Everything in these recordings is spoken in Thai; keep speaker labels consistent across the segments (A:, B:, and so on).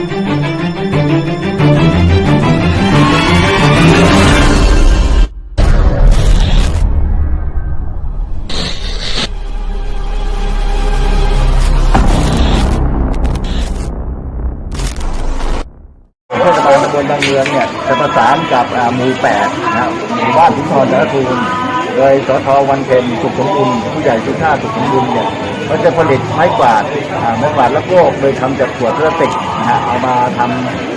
A: เทศบาลตำบลบางเมืองเนี่ยจะประสานกับอ่าหมู่แปดนะครับหมู่บ้านทุกทรสารทูลโดยสทวันเพ็ญสุขสมบูรณ์ผู้ใหญ่สุชาติสุขสมบูรณ์เนี่ย เขาจะผลิตไม้กวาดไม้กวาดและโลกโดยทำจากขวดพลาสติกนะฮะเอามาท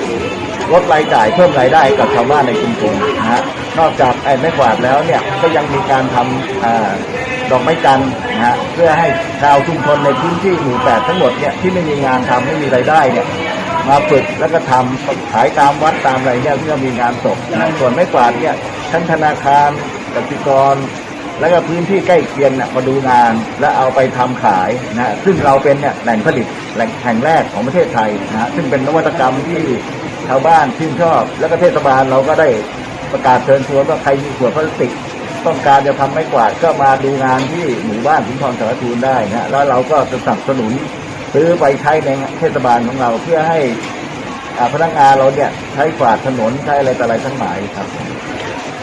A: ำลดรายจ่ายเพิ่มรายได้กับชาวบ้านในชุมชนนะฮะนอกจากไอ้ไม้กวาดแล้วเนี่ยก็ยังมีการทำอ่าดอกไม้จันนะฮะเพื่อให้ชาวชุมชนในพื้นที่หมู่แปดทั้งหมดเนี่ยที่ไม่มีงานทำไม่มีรายได้เนี่ยมาฝึกแล้วก็ทำขายตามวัดตามอะไรเนี่ยเพื่อมีงานศพนะส่วนไม่กวาดเนี่ยทั้งธนาคารกสิกร แล้วก็พื้นที่ใกล้เคียงน่ะมาดูงาน และเอาไปทำขายนะซึ่งเราเป็นเนี่ยแหล่งผลิตแหล่งแห่งแรกของประเทศไทยนะฮะซึ่งเป็นนวัตกรรมที่ชาวบ้านชื่นชอบ แล้วก็เทศบาลเราก็ได้ประกาศเชิญชวนว่าใครมีขวดพลาสติก ต้องการจะทำไม้กวาดก็มาดูงานที่หมู่บ้านสุนทรสารทูลได้นะแล้วเราก็จะสนับสนุนซื้อไปใช้ในเทศบาลของเราเพื่อให้อาพนักงานเราเนี่ยใช้กวาดถนนใช้อะไรต่ออะไรทั้งหลายครับ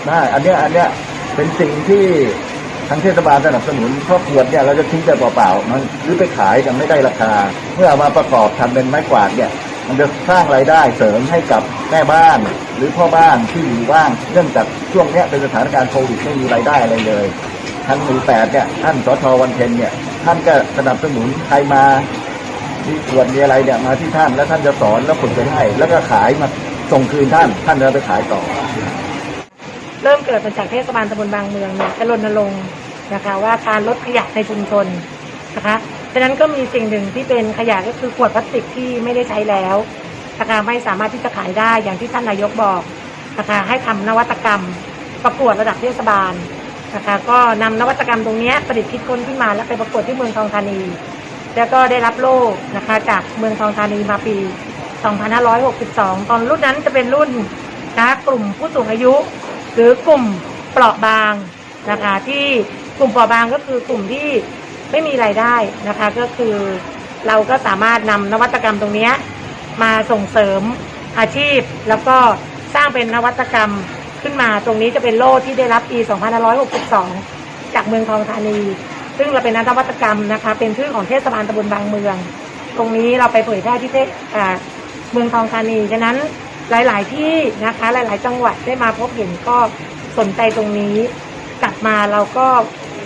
A: ได้อันเนี้ยอันเนี้ยเป็นสิ่งที่ ทางเทศบาลสนับสนุนเพราะขวดเนี่ยเราจะทิ้งแต่เปล่าๆมันหรือไปขายกันไม่ได้ราคา เมื่อเอามาประกอบทำเป็นไม้กวาดเนี่ยมันจะสร้างรายได้เสริมให้กับแม่บ้าน หรือพ่อบ้านที่อยู่ว่างเนื่องจากช่วงเนี้ยเป็นสถานการณ์โควิดไม่มีรายได้อะไรเลยท่านหมู่แปดเนี่ยท่านสทวันเพ็ญเนี่ยท่านก็สนับสนุนใครมามีขวดมีอะไรเนี่ยมาที่ท่านแล้วท่านจะสอนแล้วฝึกไปให้แล้วก็ขายมาส่งคืนท่าน ท่านจะไปขายต่อ
B: เริ่มเกิดมาจากเทศบาลตำบลบางเมืองเนี่ยจะรณรงค์ นะคะว่าการลดขยะในชุมชนนะคะฉะนั้นก็มีสิ่งหนึ่งที่เป็นขยะก็คือขวดพลาสติกที่ไม่ได้ใช้แล้วนะคะไม่สามารถที่จะขายได้อย่างที่ท่านนายกบอกนะคะให้ทำนวัตกรรมประกวดระดับเทศบาลนะคะก็นำนวัตกรรมตรงนี้ประดิษฐ์คิดค้นขึ้นมาแล้วไปประกวดที่เมืองทองธานี แล้วก็ได้รับโล่นะคะจากเมืองทองธานีมาปี 2562 ตอนรุ่นนั้นจะเป็นรุ่นนะกลุ่มผู้สูงอายุ หรือกลุ่มเปราะบางนะคะที่ กลุ่มเปราะบางก็คือกลุ่มที่ไม่มีรายได้นะคะ ก็คือเราก็สามารถนำนวัตกรรมตรงนี้มาส่งเสริมอาชีพ แล้วก็สร้างเป็นนวัตกรรมขึ้นมาตรงนี้จะเป็นโล่ที่ได้รับปี 2562 จากเมืองทองธานี ซึ่งเราเป็นนวัตกรรมนะคะ เป็นชื่อของเทศบาลตำบลบางเมือง ตรงนี้เราไปเผยแพร่ที่เทศเมืองทองธานีฉะนั้นหลาย ๆ ที่นะคะหลาย ๆ จังหวัดได้มาพบเห็นก็สนใจตรงนี้ กลับมาเราก็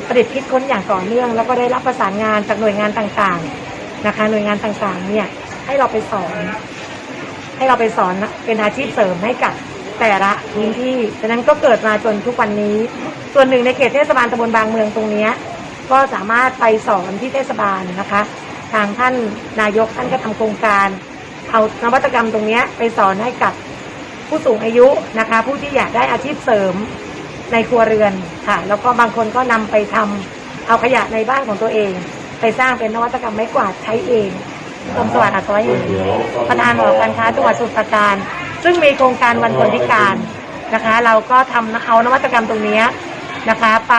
B: ประดิษฐ์คิดค้นอย่างต่อเนื่อง แล้วก็ได้รับประสานงานจากหน่วยงานต่างๆนะคะ หน่วยงานต่างๆ เนี่ยให้เราไปสอน ให้เราไปสอนเป็นอาชีพเสริมให้กับแต่ละพื้นที่ฉะนั้นก็เกิดมาจนทุกวันนี้ ส่วนหนึ่งในเขตเทศบาลตำบลบางเมืองตรงนี้ก็สามารถไปสอนที่เทศบาลนะคะ ทางท่านนายกท่านก็ทำโครงการเอานวัตกรรมตรงนี้ไปสอนให้กับผู้สูงอายุนะคะ ผู้ที่อยากได้อาชีพเสริม ในครัวเรือนค่ะ แล้วก็บางคนก็นำไปทำเอาขยะในบ้านของตัวเอง ไปสร้างเป็นนวัตกรรมไม้กวาดใช้เองกรมสวัสดิ์อัศวะเหมประธานหอการค้าจังหวัดสมุทรปราการ ซึ่งมีโครงการวันคนพิการนะคะ เราก็ทำเอานวัตกรรมตรงนี้นะคะ ไป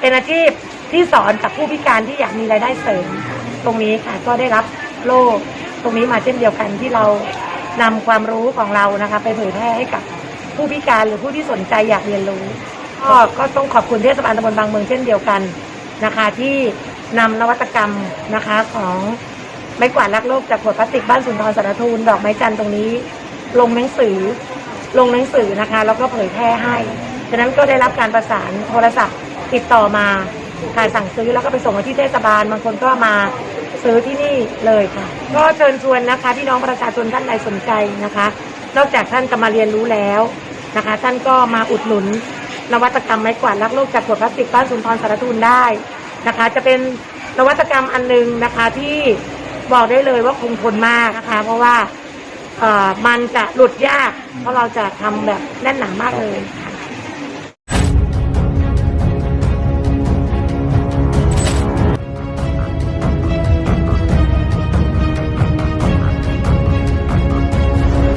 B: เป็นอาชีพที่สอนกับผู้พิการที่อยากมีรายได้เสริม ตรงนี้ค่ะก็ได้รับโล่ตรงนี้มาเช่นเดียวกันที่เรานำความรู้ของเรานะคะ ไปเผยแพร่ให้กับ ผู้พิการหรือผู้ที่สนใจอยากเรียนรู้ ก็ก็ต้องขอบคุณเทศบาลตำบลบางเมืองเช่นเดียวกันนะคะ ที่นำนวัตกรรมนะคะของไม้กวาดรักโลกจากขวดพลาสติกบ้านสุนทรสารทูลดอกไม้จันทร์ตรงนี้ ลงหนังสือลงหนังสือนะคะ แล้วก็เผยแพร่ให้ฉะนั้นก็ได้รับการประสานโทรศัพท์ติดต่อมาค่ะสั่งซื้อแล้วก็ไปส่งมาที่เทศบาลบางคนก็มาซื้อที่นี่เลยค่ะ ก็เชิญชวนนะคะพี่น้องประชาชนท่านใดสนใจนะคะ นอกจากท่านจะมาเรียนรู้แล้วนะคะ ท่านก็มาอุดหนุน นวัตกรรมไม้กวาดรักโลกจากขวดพลาสติกบ้านสุนทรสารทูนได้นะคะ จะเป็นนวัตกรรมอันหนึงนะคะที่บอกได้เลยว่าคงทนมากนะคะ เพราะว่าเอ่อมันจะหลุดยาก เพราะเราจะทำแบบแน่นหนามากเลย